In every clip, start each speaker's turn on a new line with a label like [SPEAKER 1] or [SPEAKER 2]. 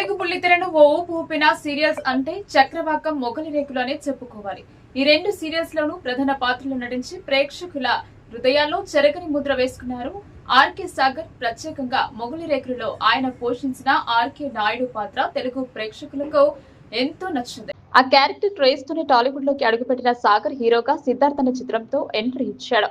[SPEAKER 1] తెలుగు బుల్లితెరను ఓ ఊపు ఊపిన సీరియల్స్ అంటే చక్రవాకం మొగలి రేకులు అనే చెప్పుకోవాలి. ఈ రెండు సీరియల్స్ లోనూ ప్రధాన పాత్రలు నటించి ప్రేక్షకుల హృదయాల్లో చెరగని ముద్ర వేసుకున్నారు. ఆర్కే సాగర్ ప్రత్యేకంగా మొగలి రేకులలో ఆయన పోషించిన ఆర్కే నాయుడు పాత్ర తెలుగు ప్రేక్షకులకు ఎంతో నచ్చింది. ఆ క్యారెక్టర్ ట్రేస్ తోనే టాలీవుడ్లోకి అడుగుపెట్టిన సాగర్ హీరోగా సిద్ధార్థ్ అనే చిత్రంతో ఎంట్రీ ఇచ్చాడు.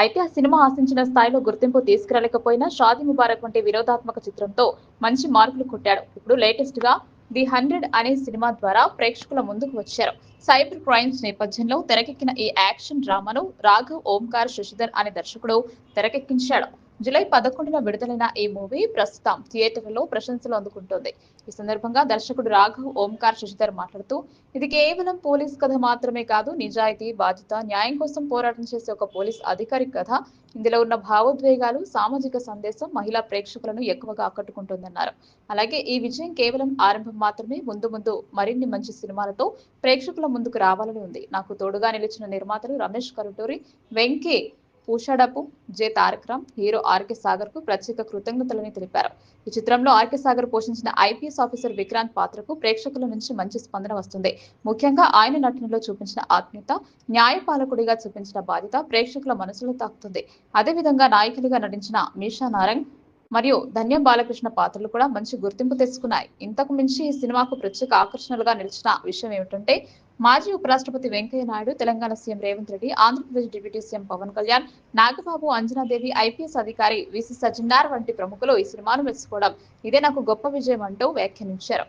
[SPEAKER 1] అయితే ఆ సినిమా ఆశించిన స్థాయిలో గుర్తింపు తీసుకురాలేకపోయినా షాది ముబారక్ వంటి వినోదాత్మక చిత్రంతో మంచి మార్కులు కొట్టాడు. ఇప్పుడు లేటెస్ట్గా ది హండ్రెడ్ అనే సినిమా ద్వారా ప్రేక్షకుల ముందుకు వచ్చారు. సైబర్ క్రైమ్స్ నేపథ్యంలో తెరకెక్కిన ఈ యాక్షన్ డ్రామాను రాఘవ్ ఓంకార్ శశిధర్ అనే దర్శకుడు తెరకెక్కించాడు. జూలై పదకొండున విడుదలైన ఈ మూవీ ప్రస్తుతం థియేటర్లలో ప్రశంసలు అందుకుంటోంది. ఈ సందర్భంగా దర్శకుడు రాఘవ్ ఓంకార్ శశిధర్ మాట్లాడుతూ ఇది కేవలం పోలీస్ కథ మాత్రమే కాదు నిజాయితీ బాధ్యత న్యాయం కోసం పోరాటం చేసే ఒక పోలీస్ అధికారి కథ. ఇందులో ఉన్న భావోద్వేగాలు సామాజిక సందేశం మహిళా ప్రేక్షకులను ఎక్కువగా ఆకట్టుకుంటుందన్నారు. అలాగే ఈ విజయం కేవలం ఆరంభం మాత్రమే ముందు ముందు మరిన్ని మంచి సినిమాలతో ప్రేక్షకుల ముందుకు రావాలని ఉంది. నాకు తోడుగా నిలిచిన నిర్మాతలు Ramesh Karuturi Venky Pushadapu J Tarak Ram hero RK సాగర్కు ప్రత్యేక కృతజ్ఞతలని తెలిపారు. ఈ చిత్రంలో ఆర్కే సాగర్ పోషించిన ఐపీఎస్ ఆఫీసర్ విక్రాంత్ పాత్రకు ప్రేక్షకుల నుంచి మంచి స్పందన వస్తుంది. ముఖ్యంగా ఆయన నటనలో చూపించిన ఆత్మీయత న్యాయపాలకుడిగా చూపించిన బాధ్యత ప్రేక్షకుల మనసులో తాకుతుంది. అదేవిధంగా నాయకులుగా నటించిన మీషా నారంగ్ మరియు ధన్యం బాలకృష్ణ పాత్రలు కూడా మంచి గుర్తింపు తెచ్చుకున్నాయి. ఇంతకు మించి ఈ సినిమాకు ప్రత్యేక ఆకర్షణలుగా నిలిచిన విషయం ఏమిటంటే మాజీ ఉపరాష్ట్రపతి Venkaiah Naidu Telangana CM Revanth Reddy Andhra Pradesh deputy CM Pawan Kalyan Nagababu Anjana Devi IPS అధికారి విసి సజ్జనార్ వంటి ప్రముఖులు ఈ సినిమాను మెచ్చుకోవడం. ఇదే నాకు గొప్ప విజయం అంటూ వ్యాఖ్యానించారు.